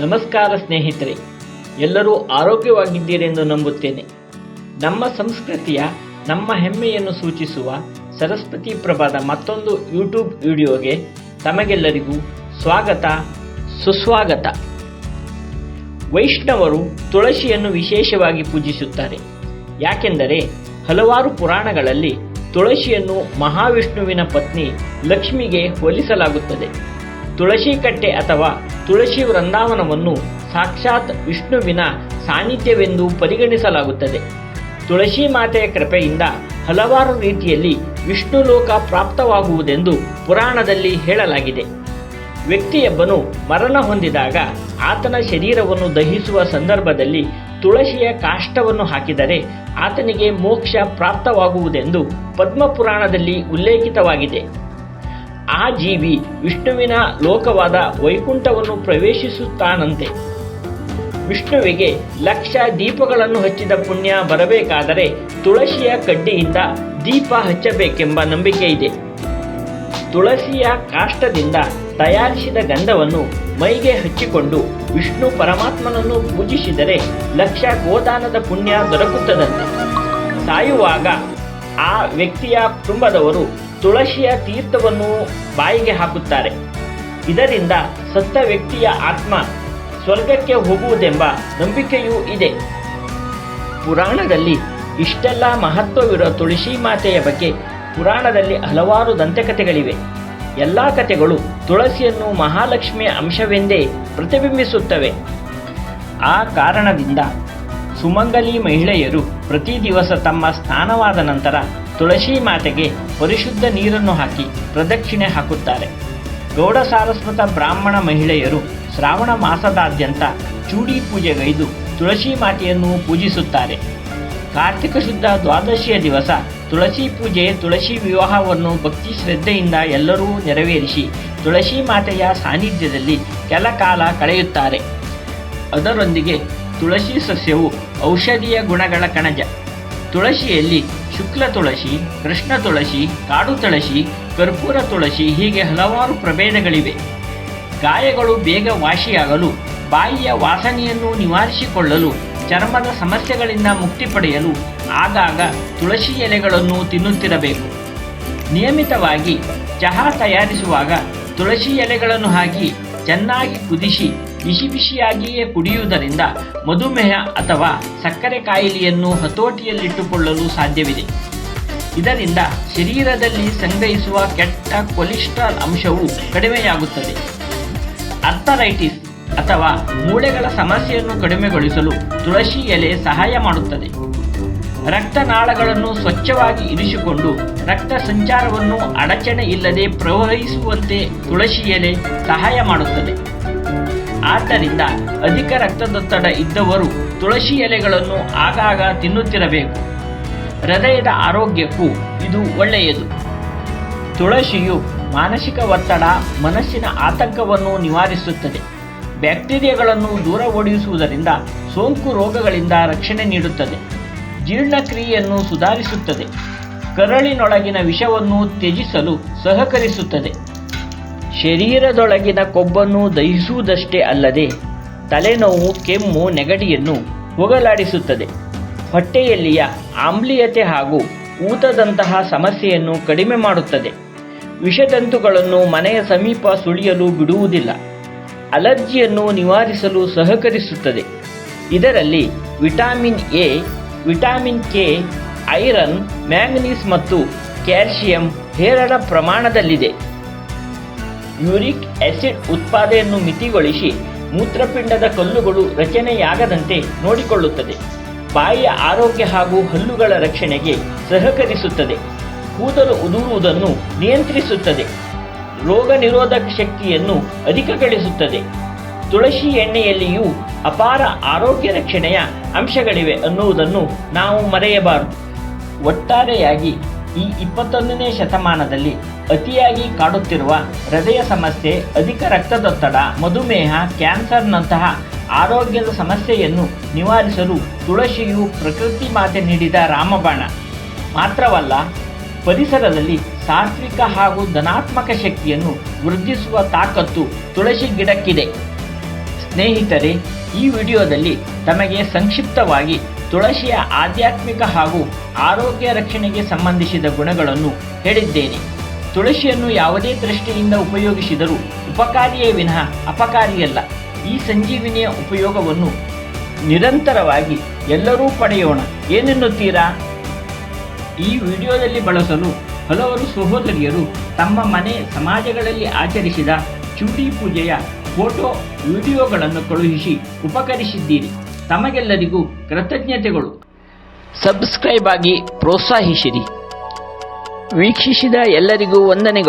ನಮಸ್ಕಾರ ಸ್ನೇಹಿತರೆ, ಎಲ್ಲರೂ ಆರೋಗ್ಯವಾಗಿದ್ದೀರೆಂದು ನಂಬುತ್ತೇನೆ. ನಮ್ಮ ಸಂಸ್ಕೃತಿಯ, ನಮ್ಮ ಹೆಮ್ಮೆಯನ್ನು ಸೂಚಿಸುವ ಸರಸ್ವತಿ ಪ್ರಭಾದ ಮತ್ತೊಂದು ಯೂಟ್ಯೂಬ್ ವಿಡಿಯೋಗೆ ತಮಗೆಲ್ಲರಿಗೂ ಸ್ವಾಗತ, ಸುಸ್ವಾಗತ. ವೈಷ್ಣವರು ತುಳಸಿಯನ್ನು ವಿಶೇಷವಾಗಿ ಪೂಜಿಸುತ್ತಾರೆ. ಯಾಕೆಂದರೆ, ಹಲವಾರು ಪುರಾಣಗಳಲ್ಲಿ ತುಳಸಿಯನ್ನು ಮಹಾವಿಷ್ಣುವಿನ ಪತ್ನಿ ಲಕ್ಷ್ಮಿಗೆ ಹೋಲಿಸಲಾಗುತ್ತದೆ. ತುಳಸಿ ಕಟ್ಟೆ ಅಥವಾ ತುಳಸಿ ವೃಂದಾವನವನ್ನು ಸಾಕ್ಷಾತ್ ವಿಷ್ಣುವಿನ ಸಾನ್ನಿಧ್ಯವೆಂದು ಪರಿಗಣಿಸಲಾಗುತ್ತದೆ. ತುಳಸಿ ಮಾತೆಯ ಕೃಪೆಯಿಂದ ಹಲವಾರು ರೀತಿಯಲ್ಲಿ ವಿಷ್ಣು ಲೋಕ ಪ್ರಾಪ್ತವಾಗುವುದೆಂದು ಪುರಾಣದಲ್ಲಿ ಹೇಳಲಾಗಿದೆ. ವ್ಯಕ್ತಿಯೊಬ್ಬನು ಮರಣ ಹೊಂದಿದಾಗ ಆತನ ಶರೀರವನ್ನು ದಹಿಸುವ ಸಂದರ್ಭದಲ್ಲಿ ತುಳಸಿಯ ಕಾಷ್ಟವನ್ನು ಹಾಕಿದರೆ ಆತನಿಗೆ ಮೋಕ್ಷ ಪ್ರಾಪ್ತವಾಗುವುದೆಂದು ಪದ್ಮಪುರಾಣದಲ್ಲಿ ಉಲ್ಲೇಖಿತವಾಗಿದೆ. ಆ ಜೀವಿ ವಿಷ್ಣುವಿನ ಲೋಕವಾದ ವೈಕುಂಠವನ್ನು ಪ್ರವೇಶಿಸುತ್ತಾನಂತೆ. ವಿಷ್ಣುವಿಗೆ ಲಕ್ಷ ದೀಪಗಳನ್ನು ಹಚ್ಚಿದ ಪುಣ್ಯ ಬರಬೇಕಾದರೆ ತುಳಸಿಯ ಕಡ್ಡಿಯಿಂದ ದೀಪ ಹಚ್ಚಬೇಕೆಂಬ ನಂಬಿಕೆ ಇದೆ. ತುಳಸಿಯ ಕಾಷ್ಟದಿಂದ ತಯಾರಿಸಿದ ಗಂಧವನ್ನು ಮೈಗೆ ಹಚ್ಚಿಕೊಂಡು ವಿಷ್ಣು ಪರಮಾತ್ಮನನ್ನು ಪೂಜಿಸಿದರೆ ಲಕ್ಷ ಗೋದಾನದ ಪುಣ್ಯ ದೊರಕುತ್ತದಂತೆ. ಸಾಯುವಾಗ ಆ ವ್ಯಕ್ತಿಯ ಕುಟುಂಬದವರು ತುಳಸಿಯ ತೀರ್ಥವನ್ನು ಬಾಯಿಗೆ ಹಾಕುತ್ತಾರೆ. ಇದರಿಂದ ಸತ್ತ ವ್ಯಕ್ತಿಯ ಆತ್ಮ ಸ್ವರ್ಗಕ್ಕೆ ಹೋಗುವುದೆಂಬ ನಂಬಿಕೆಯೂ ಇದೆ. ಪುರಾಣದಲ್ಲಿ ಇಷ್ಟೆಲ್ಲ ಮಹತ್ವವಿರೋ ತುಳಸಿ ಮಾತೆಯ ಬಗ್ಗೆ ಪುರಾಣದಲ್ಲಿ ಹಲವಾರು ದಂತಕಥೆಗಳಿವೆ. ಎಲ್ಲ ಕಥೆಗಳು ತುಳಸಿಯನ್ನು ಮಹಾಲಕ್ಷ್ಮಿಯ ಅಂಶವೆಂದೇ ಪ್ರತಿಬಿಂಬಿಸುತ್ತವೆ. ಆ ಕಾರಣದಿಂದ ಸುಮಂಗಲಿ ಮಹಿಳೆಯರು ಪ್ರತಿ ದಿವಸ ತಮ್ಮ ಸ್ನಾನವಾದ ನಂತರ ತುಳಸಿ ಮಾತೆಗೆ ಪರಿಶುದ್ಧ ನೀರನ್ನು ಹಾಕಿ ಪ್ರದಕ್ಷಿಣೆ ಹಾಕುತ್ತಾರೆ. ಗೌಡ ಸಾರಸ್ವತ ಬ್ರಾಹ್ಮಣ ಮಹಿಳೆಯರು ಶ್ರಾವಣ ಮಾಸದಾದ್ಯಂತ ಚೂಡಿ ಪೂಜೆಗೈದು ತುಳಸಿ ಮಾತೆಯನ್ನು ಪೂಜಿಸುತ್ತಾರೆ. ಕಾರ್ತಿಕ ಶುದ್ಧ ದ್ವಾದಶಿಯ ದಿವಸ ತುಳಸಿ ಪೂಜೆ, ತುಳಸಿ ವಿವಾಹವನ್ನು ಭಕ್ತಿ ಶ್ರದ್ಧೆಯಿಂದ ಎಲ್ಲರೂ ನೆರವೇರಿಸಿ ತುಳಸಿ ಮಾತೆಯ ಸಾನ್ನಿಧ್ಯದಲ್ಲಿ ಕೆಲ ಕಾಲ ಕಳೆಯುತ್ತಾರೆ. ಅದರೊಂದಿಗೆ ತುಳಸಿ ಸಸ್ಯವು ಔಷಧೀಯ ಗುಣಗಳ ಕಣಜ. ತುಳಸಿಯಲ್ಲಿ ಶುಕ್ಲ ತುಳಸಿ, ಕೃಷ್ಣ ತುಳಸಿ, ಕಾಡು ತುಳಸಿ, ಕರ್ಪೂರ ತುಳಸಿ ಹೀಗೆ ಹಲವಾರು ಪ್ರಭೇದಗಳಿವೆ. ಗಾಯಗಳು ಬೇಗ ವಾಸಿಯಾಗಲು, ಬಾಯಿಯ ವಾಸನೆಯನ್ನು ನಿವಾರಿಸಿಕೊಳ್ಳಲು, ಚರ್ಮದ ಸಮಸ್ಯೆಗಳಿಂದ ಮುಕ್ತಿ ಪಡೆಯಲು ಆಗಾಗ ತುಳಸಿ ಎಲೆಗಳನ್ನು ತಿನ್ನುತ್ತಿರಬೇಕು. ನಿಯಮಿತವಾಗಿ ಚಹಾ ತಯಾರಿಸುವಾಗ ತುಳಸಿ ಎಲೆಗಳನ್ನು ಹಾಕಿ ಚೆನ್ನಾಗಿ ಕುದಿಸಿ ಬಿಸಿ ಬಿಸಿಯಾಗಿಯೇ ಕುಡಿಯುವುದರಿಂದ ಮಧುಮೇಹ ಅಥವಾ ಸಕ್ಕರೆ ಕಾಯಿಲೆಯನ್ನು ಹತೋಟಿಯಲ್ಲಿಟ್ಟುಕೊಳ್ಳಲು ಸಾಧ್ಯವಿದೆ. ಇದರಿಂದ ಶರೀರದಲ್ಲಿ ಸಂಗ್ರಹಿಸುವ ಕೆಟ್ಟ ಕೊಲೆಸ್ಟ್ರಾಲ್ ಅಂಶವು ಕಡಿಮೆಯಾಗುತ್ತದೆ. ಅರ್ಥರೈಟಿಸ್ ಅಥವಾ ಮೂಳೆಗಳ ಸಮಸ್ಯೆಯನ್ನು ಕಡಿಮೆಗೊಳಿಸಲು ತುಳಸಿ ಎಲೆ ಸಹಾಯ ಮಾಡುತ್ತದೆ. ರಕ್ತನಾಳಗಳನ್ನು ಸ್ವಚ್ಛವಾಗಿ ಇರಿಸಿಕೊಂಡು ರಕ್ತ ಸಂಚಾರವನ್ನು ಅಡಚಣೆ ಇಲ್ಲದೆ ಪ್ರವಹಿಸುವಂತೆ ತುಳಸಿ ಎಲೆ ಸಹಾಯ ಮಾಡುತ್ತದೆ. ಆದ್ದರಿಂದ ಅಧಿಕ ರಕ್ತದೊತ್ತಡ ಇದ್ದವರು ತುಳಸಿ ಎಲೆಗಳನ್ನು ಆಗಾಗ ತಿನ್ನುತ್ತಿರಬೇಕು. ಹೃದಯದ ಆರೋಗ್ಯಕ್ಕೂ ಇದು ಒಳ್ಳೆಯದು. ತುಳಸಿಯು ಮಾನಸಿಕ ಒತ್ತಡ, ಮನಸ್ಸಿನ ಆತಂಕವನ್ನು ನಿವಾರಿಸುತ್ತದೆ. ಬ್ಯಾಕ್ಟೀರಿಯಾಗಳನ್ನು ದೂರ ಓಡಿಸುವುದರಿಂದ ಸೋಂಕು ರೋಗಗಳಿಂದ ರಕ್ಷಣೆ ನೀಡುತ್ತದೆ. ಜೀರ್ಣಕ್ರಿಯೆಯನ್ನು ಸುಧಾರಿಸುತ್ತದೆ. ಕರಳಿನೊಳಗಿನ ವಿಷವನ್ನು ತ್ಯಜಿಸಲು ಸಹಕರಿಸುತ್ತದೆ. ಶರೀರದೊಳಗಿನ ಕೊಬ್ಬನ್ನು ದಹಿಸುವುದಷ್ಟೇ ಅಲ್ಲದೆ ತಲೆನೋವು, ಕೆಮ್ಮು, ನೆಗಡಿಯನ್ನು ಹೋಗಲಾಡಿಸುತ್ತದೆ. ಹೊಟ್ಟೆಯಲ್ಲಿಯ ಆಮ್ಲೀಯತೆ ಹಾಗೂ ಊತದಂತಹ ಸಮಸ್ಯೆಯನ್ನು ಕಡಿಮೆ ಮಾಡುತ್ತದೆ. ವಿಷಜಂತುಗಳನ್ನು ಮನೆಯ ಸಮೀಪ ಸುಳಿಯಲು ಬಿಡುವುದಿಲ್ಲ. ಅಲರ್ಜಿಯನ್ನು ನಿವಾರಿಸಲು ಸಹಕರಿಸುತ್ತದೆ. ಇದರಲ್ಲಿ vitamin A, vitamin K, iron, manganese ಮತ್ತು ಕ್ಯಾಲ್ಸಿಯಂ ಹೇರಳ ಪ್ರಮಾಣದಲ್ಲಿದೆ. ಯೂರಿಕ್ ಆಸಿಡ್ ಉತ್ಪಾದನೆಯನ್ನು ಮಿತಿಗೊಳಿಸಿ ಮೂತ್ರಪಿಂಡದ ಕಲ್ಲುಗಳು ರಚನೆಯಾಗದಂತೆ ನೋಡಿಕೊಳ್ಳುತ್ತದೆ. ಬಾಯಿಯ ಆರೋಗ್ಯ ಹಾಗೂ ಹಲ್ಲುಗಳ ರಕ್ಷಣೆಗೆ ಸಹಕರಿಸುತ್ತದೆ. ಕೂದಲು ಉದುರುವುದನ್ನು ನಿಯಂತ್ರಿಸುತ್ತದೆ. ರೋಗ ನಿರೋಧಕ ಶಕ್ತಿಯನ್ನು ಅಧಿಕಗೊಳಿಸುತ್ತದೆ. ತುಳಸಿ ಎಣ್ಣೆಯಲ್ಲಿಯೂ ಅಪಾರ ಆರೋಗ್ಯ ರಕ್ಷಣೆಯ ಅಂಶಗಳಿವೆ ಅನ್ನುವುದನ್ನು ನಾವು ಮರೆಯಬಾರದು. ಒಟ್ಟಾರೆಯಾಗಿ ಈ ಇಪ್ಪತ್ತೊಂದನೇ ಶತಮಾನದಲ್ಲಿ ಅತಿಯಾಗಿ ಕಾಡುತ್ತಿರುವ ಹೃದಯ ಸಮಸ್ಯೆ, ಅಧಿಕ ರಕ್ತದೊತ್ತಡ, ಮಧುಮೇಹ, ಕ್ಯಾನ್ಸರ್ನಂತಹ ಆರೋಗ್ಯದ ಸಮಸ್ಯೆಯನ್ನು ನಿವಾರಿಸಲು ತುಳಸಿಯು ಪ್ರಕೃತಿ ಮಾತೆ ನೀಡಿದ ರಾಮಬಾಣ. ಮಾತ್ರವಲ್ಲ, ಪರಿಸರದಲ್ಲಿ ಸಾತ್ವಿಕ ಹಾಗೂ ಧನಾತ್ಮಕ ಶಕ್ತಿಯನ್ನು ವೃದ್ಧಿಸುವ ತಾಕತ್ತು ತುಳಸಿ ಗಿಡಕ್ಕಿದೆ. ಸ್ನೇಹಿತರೆ, ಈ ವಿಡಿಯೋದಲ್ಲಿ ತಮಗೆ ಸಂಕ್ಷಿಪ್ತವಾಗಿ ತುಳಸಿಯ ಆಧ್ಯಾತ್ಮಿಕ ಹಾಗೂ ಆರೋಗ್ಯ ರಕ್ಷಣೆಗೆ ಸಂಬಂಧಿಸಿದ ಗುಣಗಳನ್ನು ಹೇಳಿದ್ದೇನೆ. ತುಳಸಿಯನ್ನು ಯಾವುದೇ ದೃಷ್ಟಿಯಿಂದ ಉಪಯೋಗಿಸಿದರೂ ಉಪಕಾರಿಯೇ ವಿನಃ ಅಪಕಾರಿಯಲ್ಲ. ಈ ಸಂಜೀವಿನಿಯ ಉಪಯೋಗವನ್ನು ನಿರಂತರವಾಗಿ ಎಲ್ಲರೂ ಪಡೆಯೋಣ. ಏನೆನ್ನುತ್ತೀರಾ? ಈ ವಿಡಿಯೋದಲ್ಲಿ ಬಳಸಲು ಹಲವರು ಸಹೋದರಿಯರು ತಮ್ಮ ಮನೆ ಸಮಾಜಗಳಲ್ಲಿ ಆಚರಿಸಿದ ಚೂಟಿ ಪೂಜೆಯ ಫೋಟೋ, ವಿಡಿಯೋಗಳನ್ನು ಕಳುಹಿಸಿ ಉಪಕರಿಸಿದ್ದೀರಿ. ತಮಗೆಲ್ಲರಿಗೂ ಕೃತಜ್ಞತೆಗಳು. ಸಬ್ಸ್ಕ್ರೈಬ್ ಆಗಿ ಪ್ರೋತ್ಸಾಹಿಸಿರಿ. ವೀಕ್ಷಿಸಿದ ಎಲ್ಲರಿಗೂ ವಂದನೆಗಳು.